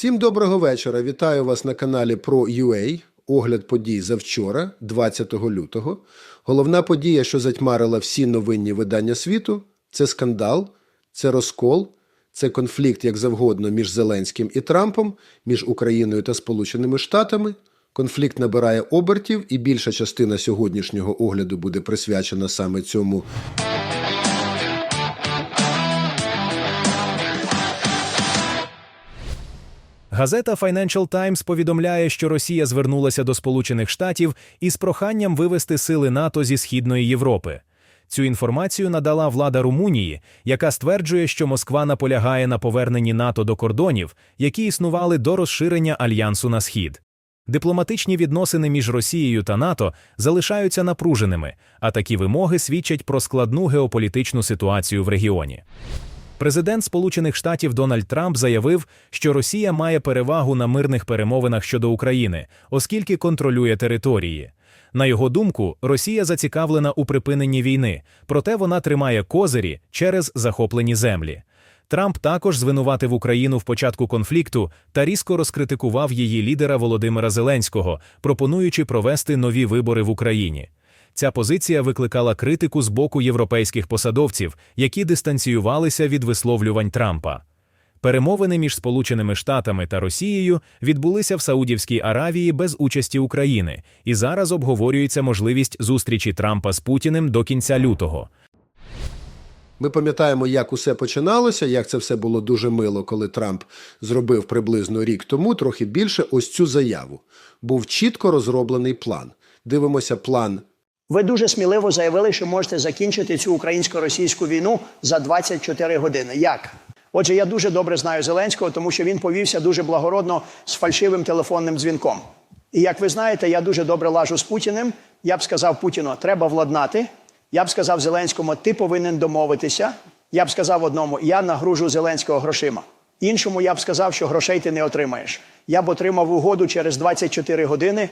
Всім доброго вечора. Вітаю вас на каналі про UA. Огляд подій за вчора, 20 лютого. Головна подія, що затьмарила всі новинні видання світу, це скандал, це розкол, це конфлікт як завгодно між Зеленським і Трампом, між Україною та Сполученими Штатами. Конфлікт набирає обертів, і більша частина сьогоднішнього огляду буде присвячена саме цьому Газета Financial Times повідомляє, що Росія звернулася до Сполучених Штатів із проханням вивести сили НАТО зі Східної Європи. Цю інформацію надала влада Румунії, яка стверджує, що Москва наполягає на поверненні НАТО до кордонів, які існували до розширення альянсу на схід. Дипломатичні відносини між Росією та НАТО залишаються напруженими, а такі вимоги свідчать про складну геополітичну ситуацію в регіоні. Президент Сполучених Штатів Дональд Трамп заявив, що Росія має перевагу на мирних перемовинах щодо України, оскільки контролює території. На його думку, Росія зацікавлена у припиненні війни, проте вона тримає козирі через захоплені землі. Трамп також звинуватив Україну в початку конфлікту та різко розкритикував її лідера Володимира Зеленського, пропонуючи провести нові вибори в Україні. Ця позиція викликала критику з боку європейських посадовців, які дистанціювалися від висловлювань Трампа. Перемовини між Сполученими Штатами та Росією відбулися в Саудівській Аравії без участі України, і зараз обговорюється можливість зустрічі Трампа з Путіним до кінця лютого. Ми пам'ятаємо, як усе починалося, як це все було дуже мило, коли Трамп зробив приблизно рік тому, трохи більше, ось цю заяву. Був чітко розроблений план. Дивимося план. Ви дуже сміливо заявили, що можете закінчити цю українсько-російську війну за 24 години. Як? Отже, я дуже добре знаю Зеленського, тому що він повівся дуже благородно з фальшивим телефонним дзвінком. І як ви знаєте, я дуже добре лажу з Путіним. Я б сказав Путіну, треба владнати. Я б сказав Зеленському, ти повинен домовитися. Я б сказав одному, я нагружу Зеленського грошима. Іншому я б сказав, що грошей ти не отримаєш. Я б отримав угоду через 24 години.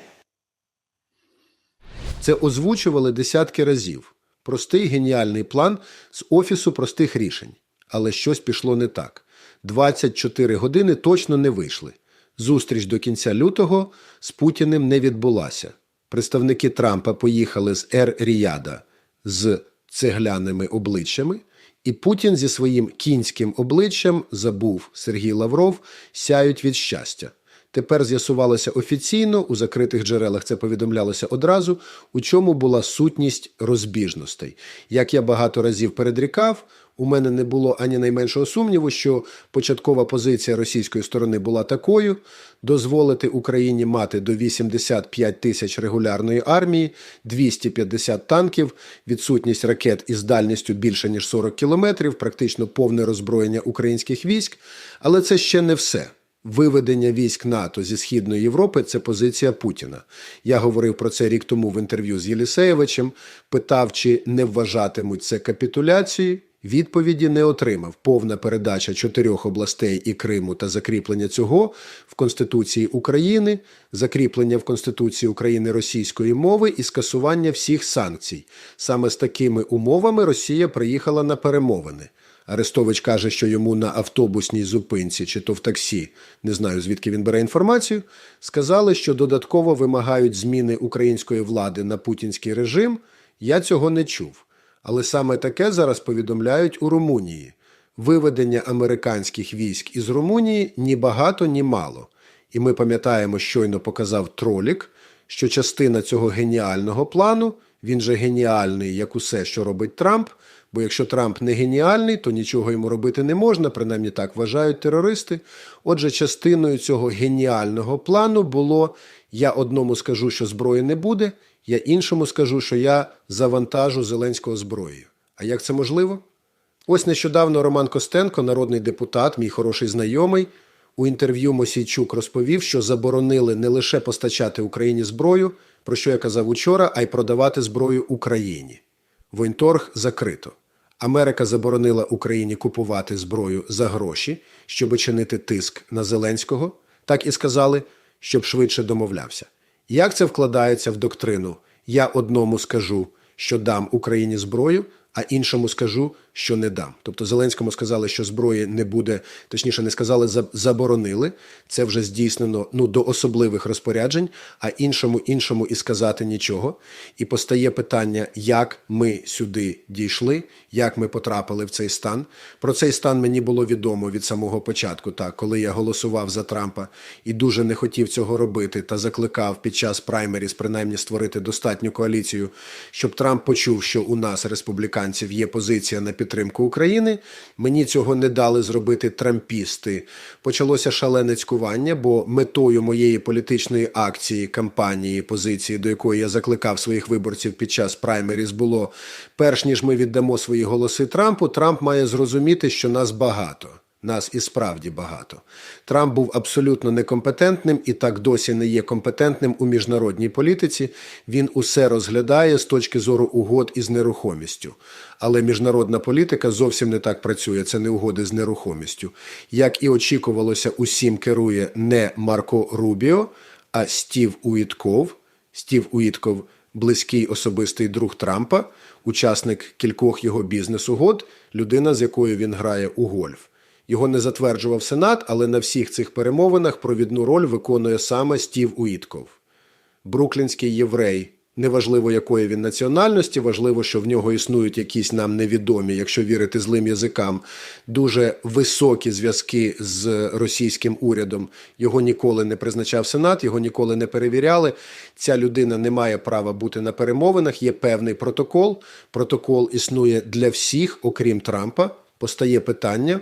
Це озвучували десятки разів. Простий геніальний план з офісу простих рішень. Але щось пішло не так. 24 години точно не вийшли. Зустріч до кінця лютого з Путіним не відбулася. Представники Трампа поїхали з Ер Ріяда з цегляними обличчями, і Путін зі своїм кінським обличчям забув Сергій Лавров, сяють від щастя. Тепер з'ясувалося офіційно, у закритих джерелах це повідомлялося одразу, у чому була сутність розбіжностей. Як я багато разів передрікав, у мене не було ані найменшого сумніву, що початкова позиція російської сторони була такою: дозволити Україні мати до 85 тисяч регулярної армії, 250 танків, відсутність ракет із дальністю більше ніж 40 кілометрів, практично повне роззброєння українських військ. Але це ще не все. Виведення військ НАТО зі Східної Європи це позиція Путіна. Я говорив про це рік тому в інтерв'ю з Єлісеєвичем, питав, чи не вважатимуть це капітуляцією. Відповіді не отримав. Повна передача чотирьох областей і Криму та закріплення цього в Конституції України, закріплення в Конституції України російської мови і скасування всіх санкцій. Саме з такими умовами Росія приїхала на перемовини. Арестович каже, що йому на автобусній зупинці чи то в таксі, не знаю звідки він бере інформацію, сказали, що додатково вимагають зміни української влади на путінський режим. Я цього не чув. Але саме таке зараз повідомляють у Румунії. Виведення американських військ із Румунії ні багато, ні мало. І ми пам'ятаємо, щойно показав тролік, що частина цього геніального плану, він же геніальний, як усе, що робить Трамп. Бо якщо Трамп не геніальний, то нічого йому робити не можна, принаймні так вважають терористи. Отже, частиною цього геніального плану було: я одному скажу, що зброї не буде, я іншому скажу, що я завантажу Зеленського зброєю. А як це можливо? Ось нещодавно Роман Костенко, народний депутат, мій хороший знайомий, у інтерв'ю Мосійчук розповів, що заборонили не лише постачати Україні зброю, про що я казав учора, а й продавати зброю Україні. Воєнторг закрито. Америка заборонила Україні купувати зброю за гроші, щоб чинити тиск на Зеленського, так і сказали, щоб швидше домовлявся. Як це вкладається в доктрину? Я одному скажу, що дам Україні зброю, а іншому скажу, що не дам. Тобто Зеленському сказали, що зброї не буде, точніше, не сказали, заборонили. Це вже здійснено ну, до особливих розпоряджень, а іншому іншому і сказати нічого. І постає питання, як ми сюди дійшли, як ми потрапили в цей стан. Про цей стан мені було відомо від самого початку, так, коли я голосував за Трампа і дуже не хотів цього робити, та закликав під час праймеріс принаймні створити достатню коаліцію, щоб Трамп почув, що у нас, республіканців, є позиція на підтримку України. Мені цього не дали зробити трампісти. Почалося шалене цькування, бо метою моєї політичної акції, кампанії, позиції, до якої я закликав своїх виборців під час праймеріс, було перш ніж ми віддамо свої голоси Трампу, Трамп має зрозуміти, що нас багато. Нас і справді багато. Трамп був абсолютно некомпетентним і так досі не є компетентним у міжнародній політиці. Він усе розглядає з точки зору угод із нерухомістю. Але міжнародна політика зовсім не так працює. Це не угоди з нерухомістю. Як і очікувалося, усім керує не Марко Рубіо, а Стів Уітков. Стів Уітков близький особистий друг Трампа, учасник кількох його бізнес-угод, людина, з якою він грає у гольф. Його не затверджував Сенат, але на всіх цих перемовинах провідну роль виконує саме Стів Уітков. Бруклінський єврей. Неважливо, якої він національності, важливо, що в нього існують якісь нам невідомі, якщо вірити злим язикам, дуже високі зв'язки з російським урядом. Його ніколи не призначав Сенат, його ніколи не перевіряли. Ця людина не має права бути на перемовинах. Є певний протокол. Протокол існує для всіх, окрім Трампа. Постає питання.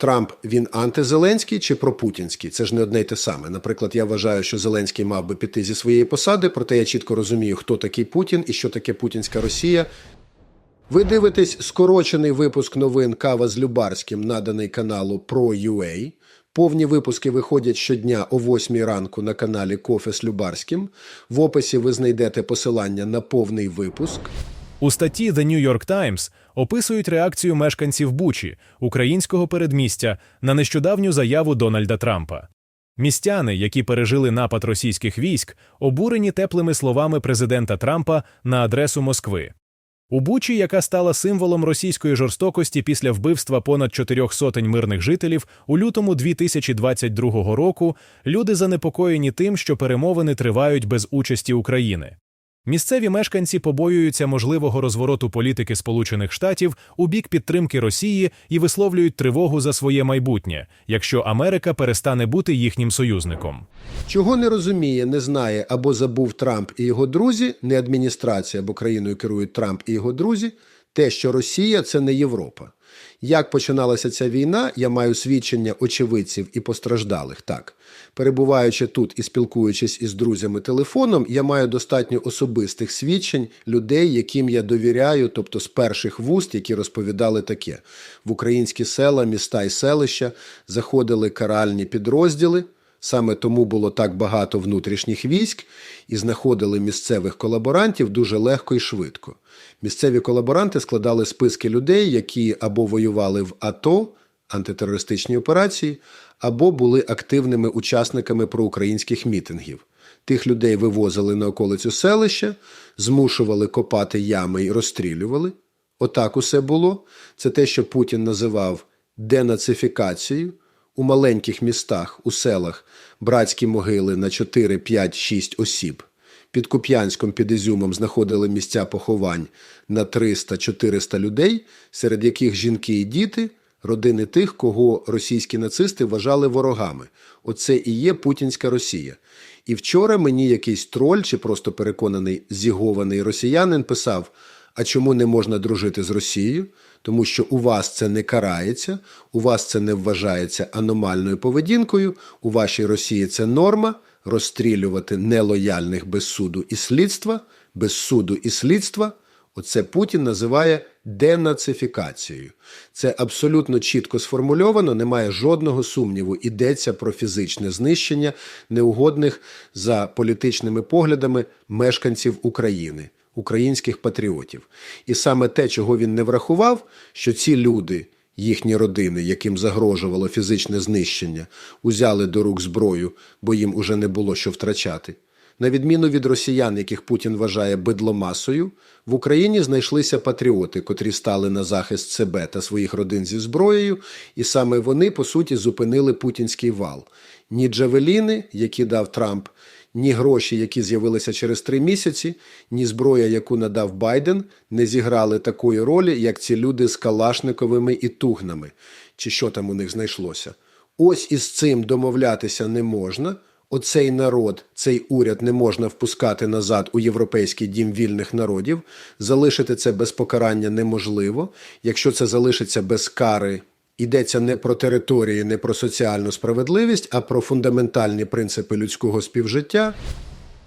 Трамп він антизеленський чи пропутінський? Це ж не одне й те саме. Наприклад, я вважаю, що Зеленський мав би піти зі своєї посади, проте я чітко розумію, хто такий Путін і що таке путінська Росія. Ви дивитесь скорочений випуск новин Кава з Любарським, наданий каналу Pro.ua. Повні випуски виходять щодня о 8 ранку на каналі Кофе з Любарським. В описі ви знайдете посилання на повний випуск. У статті The New York Times описують реакцію мешканців Бучі, українського передмістя, на нещодавню заяву Дональда Трампа. Містяни, які пережили напад російських військ, обурені теплими словами президента Трампа на адресу Москви. У Бучі, яка стала символом російської жорстокості після вбивства понад чотирьох сотень мирних жителів, у лютому 2022 року люди занепокоєні тим, що перемовини тривають без участі України. Місцеві мешканці побоюються можливого розвороту політики Сполучених Штатів у бік підтримки Росії і висловлюють тривогу за своє майбутнє, якщо Америка перестане бути їхнім союзником. Чого не розуміє, не знає або забув Трамп і його друзі, не адміністрація, бо країною керують Трамп і його друзі, те, що Росія це не Європа. Як починалася ця війна, я маю свідчення очевидців і постраждалих. Так, перебуваючи тут і спілкуючись із друзями телефоном, я маю достатньо особистих свідчень людей, яким я довіряю, тобто з перших вуст, які розповідали таке: в українські села, міста і селища заходили каральні підрозділи. Саме тому було так багато внутрішніх військ і знаходили місцевих колаборантів дуже легко і швидко. Місцеві колаборанти складали списки людей, які або воювали в АТО, антитерористичні операції, або були активними учасниками проукраїнських мітингів. Тих людей вивозили на околицю селища, змушували копати ями і розстрілювали. Отак усе було. Це те, що Путін називав денацифікацією. У маленьких містах, у селах братські могили на 4, 5, 6 осіб. Під Куп'янськом, під Ізюмом знаходили місця поховань на 300-400 людей, серед яких жінки і діти, родини тих, кого російські нацисти вважали ворогами. Оце і є путінська Росія. І вчора мені якийсь троль чи просто переконаний зігований росіянин писав: а чому не можна дружити з Росією? Тому що у вас це не карається, у вас це не вважається аномальною поведінкою, у вашій Росії це норма розстрілювати нелояльних без суду і слідства, без суду і слідства. Оце Путін називає денацифікацією. Це абсолютно чітко сформульовано, немає жодного сумніву. Йдеться про фізичне знищення неугодних за політичними поглядами мешканців України, українських патріотів. І саме те, чого він не врахував, що ці люди. Їхні родини, яким загрожувало фізичне знищення, узяли до рук зброю, бо їм уже не було що втрачати. На відміну від росіян, яких Путін вважає бидломасою, в Україні знайшлися патріоти, котрі стали на захист себе та своїх родин зі зброєю, і саме вони, по суті, зупинили путінський вал. Ні джавеліни, які дав Трамп, ні гроші, які з'явилися через три місяці, ні зброя, яку надав Байден, не зіграли такої ролі, як ці люди з Калашниковими і Тугнами, чи що там у них знайшлося. Ось із цим домовлятися не можна. Оцей народ, цей уряд не можна впускати назад у європейський дім вільних народів. Залишити це без покарання неможливо. Якщо це залишиться без кари, йдеться не про території, не про соціальну справедливість, а про фундаментальні принципи людського співжиття.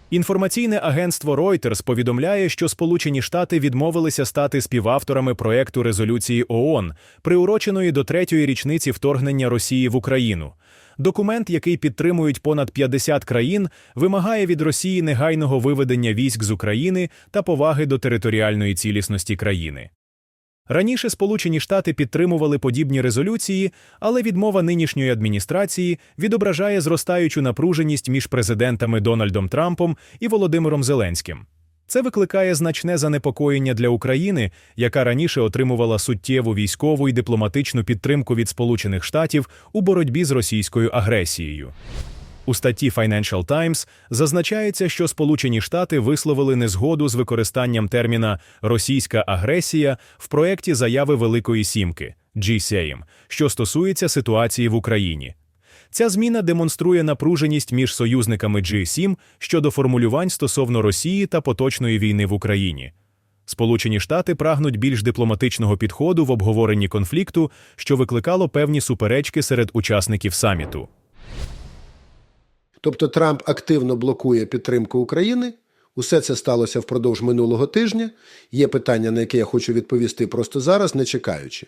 Інформаційне агентство Reuters повідомляє, що Сполучені Штати відмовилися стати співавторами проекту резолюції ООН, приуроченої до третьої річниці вторгнення Росії в Україну. Документ, який підтримують понад 50 країн, вимагає від Росії негайного виведення військ з України та поваги до територіальної цілісності країни. Раніше Сполучені Штати підтримували подібні резолюції, але відмова нинішньої адміністрації відображає зростаючу напруженість між президентами Дональдом Трампом і Володимиром Зеленським. Це викликає значне занепокоєння для України, яка раніше отримувала суттєву військову і дипломатичну підтримку від Сполучених Штатів у боротьбі з російською агресією. У статті Financial Times зазначається, що Сполучені Штати висловили незгоду з використанням терміна російська агресія в проєкті заяви Великої Сімки G7, що стосується ситуації в Україні. Ця зміна демонструє напруженість між союзниками G7 щодо формулювань стосовно Росії та поточної війни в Україні. Сполучені Штати прагнуть більш дипломатичного підходу в обговоренні конфлікту, що викликало певні суперечки серед учасників саміту. Тобто Трамп активно блокує підтримку України. Усе це сталося впродовж минулого тижня. Є питання, на яке я хочу відповісти просто зараз, не чекаючи.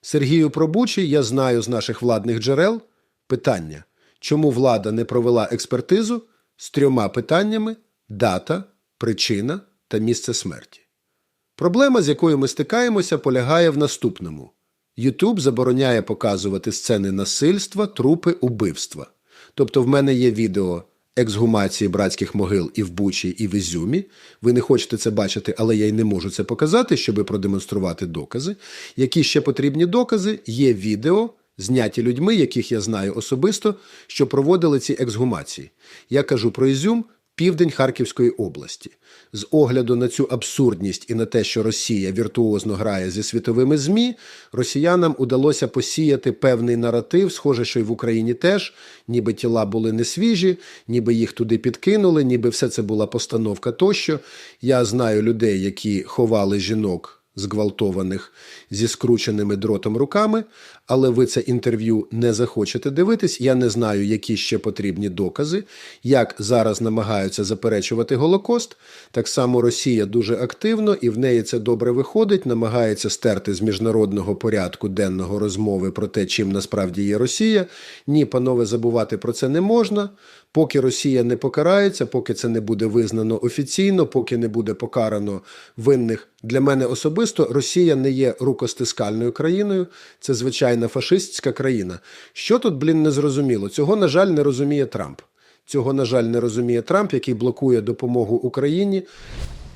Сергію Пробучий, я знаю з наших владних джерел питання, чому влада не провела експертизу з трьома питаннями: дата, причина та місце смерті. Проблема, з якою ми стикаємося, полягає в наступному: Ютуб забороняє показувати сцени насильства, трупи, убивства. Тобто, в мене є відео ексгумації братських могил і в Бучі, і в Ізюмі. Ви не хочете це бачити, але я й не можу це показати, щоб продемонструвати докази. Які ще потрібні докази? Є відео, зняті людьми, яких я знаю особисто, що проводили ці ексгумації. Я кажу про Ізюм. Південь Харківської області. З огляду на цю абсурдність і на те, що Росія віртуозно грає зі світовими ЗМІ, росіянам удалося посіяти певний наратив, схоже, що й в Україні теж, ніби тіла були не свіжі, ніби їх туди підкинули, ніби все це була постановка тощо. Я знаю людей, які ховали жінок. Зґвалтованих зі скрученими дротом руками, але ви це інтерв'ю не захочете дивитись. Я не знаю, які ще потрібні докази, як зараз намагаються заперечувати Голокост. Так само Росія дуже активно і в неї це добре виходить, намагається стерти з міжнародного порядку денного розмови про те, чим насправді є Росія. Ні, панове, забувати про це не можна. Поки Росія не покарається, поки це не буде визнано офіційно, поки не буде покарано винних для мене особисто, Росія не є рукостискальною країною, це звичайна фашистська країна. Що тут, блін, не зрозуміло? Цього, на жаль, не розуміє Трамп. Цього, на жаль, не розуміє Трамп, який блокує допомогу Україні.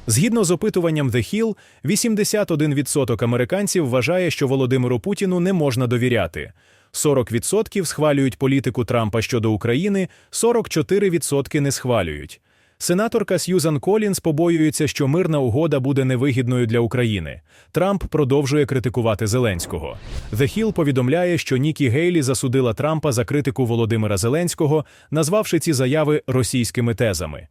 Згідно з опитуванням The Hill, 81% американців вважає, що Володимиру Путіну не можна довіряти. 40% схвалюють політику Трампа щодо України, 44% не схвалюють. Сенаторка Сьюзан Колінс побоюється, що мирна угода буде невигідною для України. Трамп продовжує критикувати Зеленського. The Hill повідомляє, що Нікі Гейлі засудила Трампа за критику Володимира Зеленського, назвавши ці заяви російськими тезами.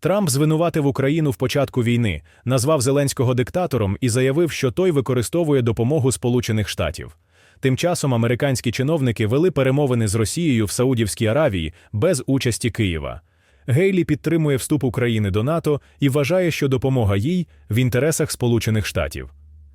Трамп звинуватив Україну в початку війни, назвав Зеленського диктатором і заявив, що той використовує допомогу Сполучених Штатів. Тим часом американські чиновники вели перемовини з Росією в Саудівській Аравії без участі Києва. Гейлі підтримує вступ України до НАТО і вважає, що допомога їй в інтересах Сполучених Штатів.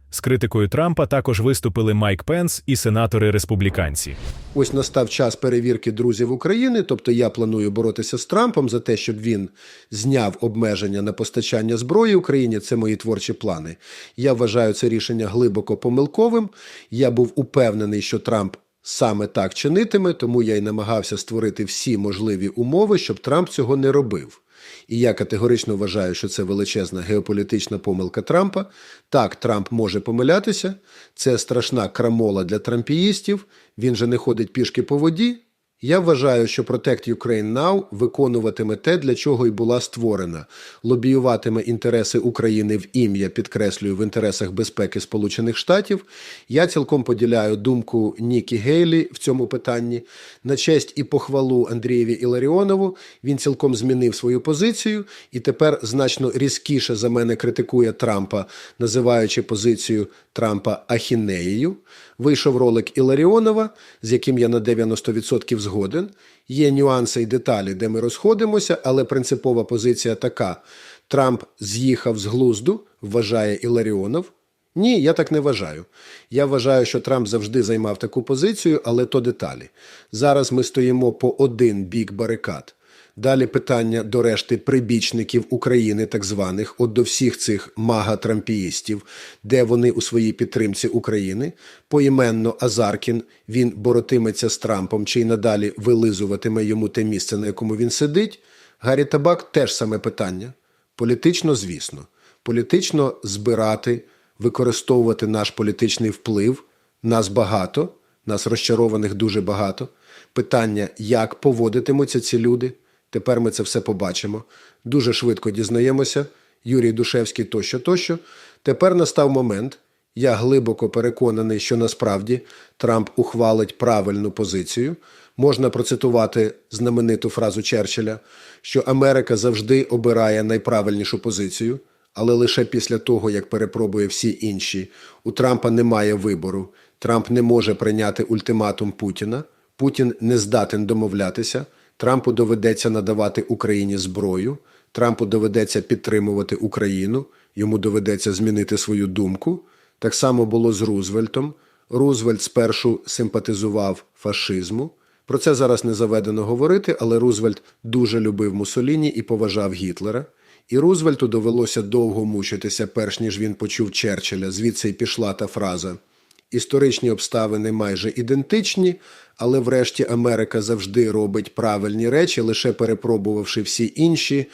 З критикою Трампа також виступили Майк Пенс і сенатори-республіканці. Ось настав час перевірки друзів України. Тобто я планую боротися з Трампом за те, щоб він зняв обмеження на постачання зброї Україні. Це мої творчі плани. Я вважаю це рішення глибоко помилковим. Я був упевнений, що Трамп саме так чинитиме, тому я й намагався створити всі можливі умови, щоб Трамп цього не робив. І я категорично вважаю, що це величезна геополітична помилка Трампа. Так, Трамп може помилятися. Це страшна крамола для трампіїстів. Він же не ходить пішки по воді. Я вважаю, що Protect Ukraine Now виконуватиме те, для чого й була створена, лобіюватиме інтереси України в ім'я, підкреслюю, в інтересах безпеки Сполучених Штатів. Я цілком поділяю думку Нікі Гейлі в цьому питанні. На честь і похвалу Андрієві Іларіонову він цілком змінив свою позицію і тепер значно різкіше за мене критикує Трампа, називаючи позицію Трампа ахінеєю. Вийшов ролик Іларіонова, з яким я на 90% згоден. Є нюанси і деталі, де ми розходимося, але принципова позиція така: Трамп з'їхав з глузду, вважає Іларіонов. Ні, я так не вважаю. Я вважаю, що Трамп завжди займав таку позицію, але то деталі. Зараз ми стоїмо по один бік барикад. Далі питання до решти прибічників України, так званих, от до всіх цих мага-трампіїстів, де вони у своїй підтримці України. Поіменно Азаркін він боротиметься з Трампом чи й надалі вилизуватиме йому те місце, на якому він сидить. Гаррі Табак теж саме питання. Політично, звісно, політично збирати, використовувати наш політичний вплив. Нас багато, нас розчарованих дуже багато. Питання, як поводитимуться ці люди. Тепер ми це все побачимо. Дуже швидко дізнаємося. Юрій Душевський тощо, тощо. Тепер настав момент. Я глибоко переконаний, що насправді Трамп ухвалить правильну позицію. Можна процитувати знамениту фразу Черчилля, що Америка завжди обирає найправильнішу позицію, але лише після того, як перепробує всі інші. У Трампа немає вибору. Трамп не може прийняти ультиматум Путіна. Путін не здатен домовлятися. Трампу доведеться надавати Україні зброю. Трампу доведеться підтримувати Україну. Йому доведеться змінити свою думку. Так само було з Рузвельтом. Рузвельт спершу симпатизував фашизму. Про це зараз не заведено говорити, але Рузвельт дуже любив Муссоліні і поважав Гітлера. І Рузвельту довелося довго мучитися, перш ніж він почув Черчилля. Звідси й пішла та фраза. Історичні обставини майже ідентичні, але врешті Америка завжди робить правильні речі, лише перепробувавши всі інші.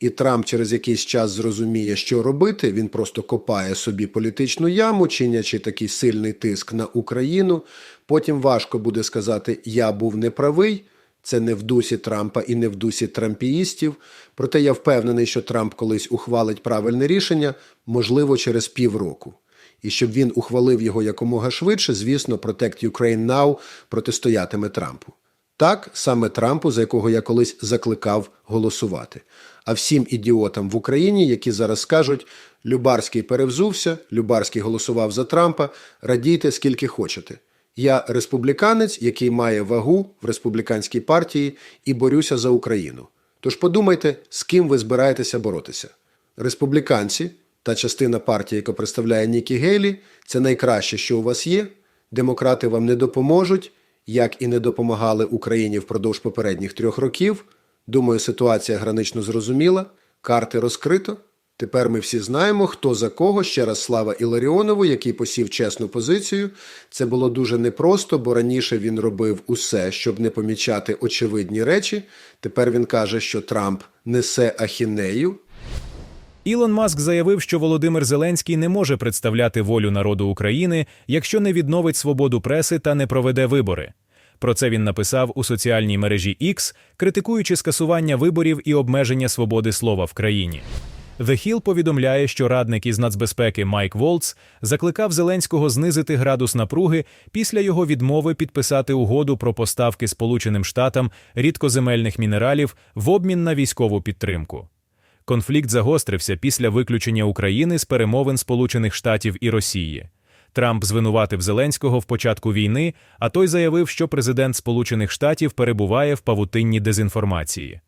І Трамп через якийсь час зрозуміє, що робити. Він просто копає собі політичну яму, чинячи такий сильний тиск на Україну. Потім важко буде сказати Я був неправий. Це не в дусі Трампа і не в дусі трампіїстів. Проте я впевнений, що Трамп колись ухвалить правильне рішення, можливо, через півроку. І щоб він ухвалив його якомога швидше, звісно, Protect Ukraine Now протистоятиме Трампу. Так, саме Трампу, за якого я колись закликав голосувати. А всім ідіотам в Україні, які зараз скажуть, Любарський перевзувся, Любарський голосував за Трампа, радійте скільки хочете. Я республіканець, який має вагу в республіканській партії і борюся за Україну. Тож подумайте, з ким ви збираєтеся боротися. Республіканці та частина партії, яка представляє Нікі Гейлі, це найкраще, що у вас є. Демократи вам не допоможуть, як і не допомагали Україні впродовж попередніх трьох років. Думаю, ситуація гранично зрозуміла, карти розкрито. Тепер ми всі знаємо, хто за кого. Ще раз слава Іларіонову, який посів чесну позицію. Це було дуже непросто, бо раніше він робив усе, щоб не помічати очевидні речі. Тепер він каже, що Трамп несе ахінею. Ілон Маск заявив, що Володимир Зеленський не може представляти волю народу України, якщо не відновить свободу преси та не проведе вибори. Про це він написав у соціальній мережі X, критикуючи скасування виборів і обмеження свободи слова в країні. The Hill повідомляє, що радник із нацбезпеки Майк Волц закликав Зеленського знизити градус напруги після його відмови підписати угоду про поставки Сполученим Штатам рідкоземельних мінералів в обмін на військову підтримку. Конфлікт загострився після виключення України з перемовин Сполучених Штатів і Росії. Трамп звинуватив Зеленського в початку війни, а той заявив, що президент Сполучених Штатів перебуває в павутинні дезінформації.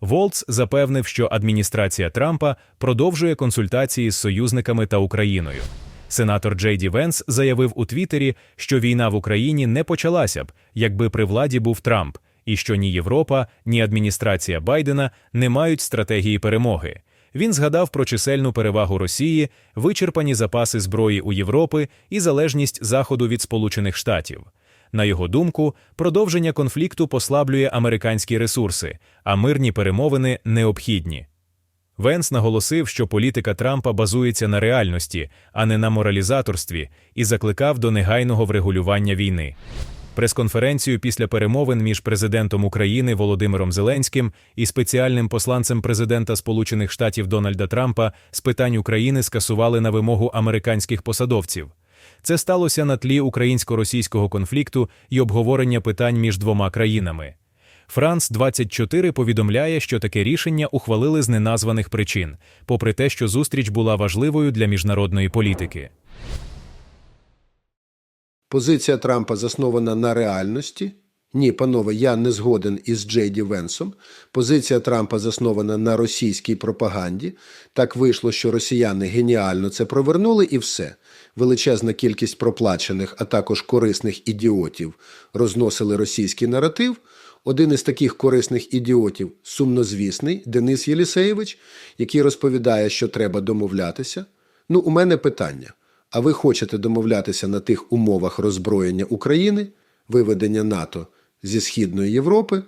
Волц запевнив, що адміністрація Трампа продовжує консультації з союзниками та Україною. Сенатор Джей Ді Венс заявив у Твіттері, що війна в Україні не почалася б, якби при владі був Трамп, і що ні Європа, ні адміністрація Байдена не мають стратегії перемоги. Він згадав про чисельну перевагу Росії, вичерпані запаси зброї у Європи і залежність Заходу від Сполучених Штатів. На його думку, продовження конфлікту послаблює американські ресурси, а мирні перемовини необхідні. Венс наголосив, що політика Трампа базується на реальності, а не на моралізаторстві, і закликав до негайного врегулювання війни. Прес-конференцію після перемовин між президентом України Володимиром Зеленським і спеціальним посланцем президента Сполучених Штатів Дональда Трампа з питань України скасували на вимогу американських посадовців. Це сталося на тлі українсько-російського конфлікту і обговорення питань між двома країнами. Франс 24 повідомляє, що таке рішення ухвалили з неназваних причин, попри те, що зустріч була важливою для міжнародної політики. Позиція Трампа заснована на реальності. Ні, панове, я не згоден із Джейді Венсом. Позиція Трампа заснована на російській пропаганді. Так вийшло, що росіяни геніально це провернули, і все. Величезна кількість проплачених, а також корисних ідіотів розносили російський наратив. Один із таких корисних ідіотів сумнозвісний Денис Єлісеєвич, який розповідає, що треба домовлятися. Ну, у мене питання. А ви хочете домовлятися на тих умовах роззброєння України, виведення НАТО зі Східної Європи,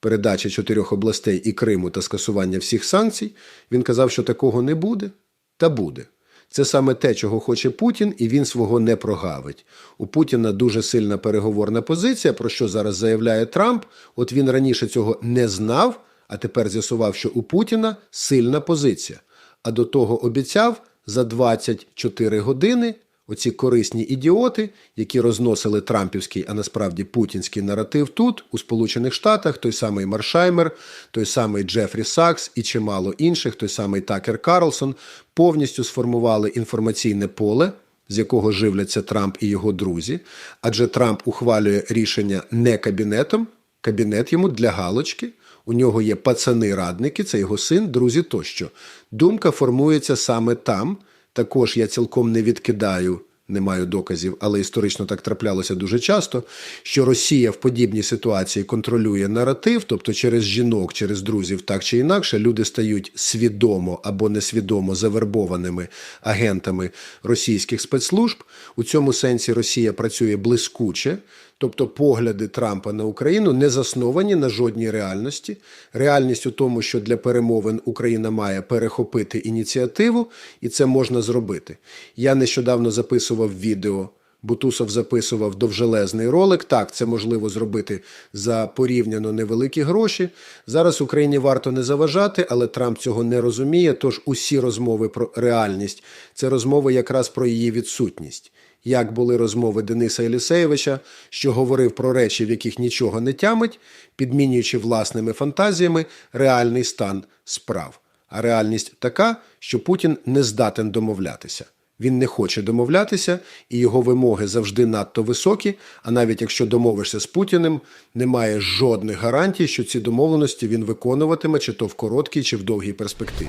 передачі чотирьох областей і Криму та скасування всіх санкцій? Він казав, що такого не буде. Та буде. Це саме те, чого хоче Путін, і він свого не прогавить. У Путіна дуже сильна переговорна позиція, про що зараз заявляє Трамп. От він раніше цього не знав, а тепер з'ясував, що у Путіна сильна позиція. А до того обіцяв за 24 години оці корисні ідіоти, які розносили трампівський, а насправді путінський наратив тут, у Сполучених Штатах, той самий Маршаймер, той самий Джефрі Сакс і чимало інших, той самий Такер Карлсон, повністю сформували інформаційне поле. З якого живляться Трамп і його друзі, адже Трамп ухвалює рішення не кабінетом, кабінет йому для галочки. У нього є пацани-радники, це його син, друзі тощо. Думка формується саме там. Також я цілком не відкидаю, не маю доказів, але історично так траплялося дуже часто, що Росія в подібній ситуації контролює наратив, тобто через жінок, через друзів, так чи інакше, люди стають свідомо або несвідомо завербованими агентами російських спецслужб. У цьому сенсі Росія працює блискуче. Тобто погляди Трампа на Україну не засновані на жодній реальності. Реальність у тому, що для перемовин Україна має перехопити ініціативу, і це можна зробити. Я нещодавно записував відео. Бутусов записував довжелезний ролик. Так, це можливо зробити за порівняно невеликі гроші. Зараз Україні варто не заважати, але Трамп цього не розуміє. Тож усі розмови про реальність це розмови якраз про її відсутність як були розмови Дениса Єлісеєвича, що говорив про речі, в яких нічого не тямить, підмінюючи власними фантазіями реальний стан справ. А реальність така, що Путін не здатен домовлятися. Він не хоче домовлятися, і його вимоги завжди надто високі. А навіть якщо домовишся з Путіним, немає жодних гарантій, що ці домовленості він виконуватиме чи то в короткій, чи в довгій перспективі.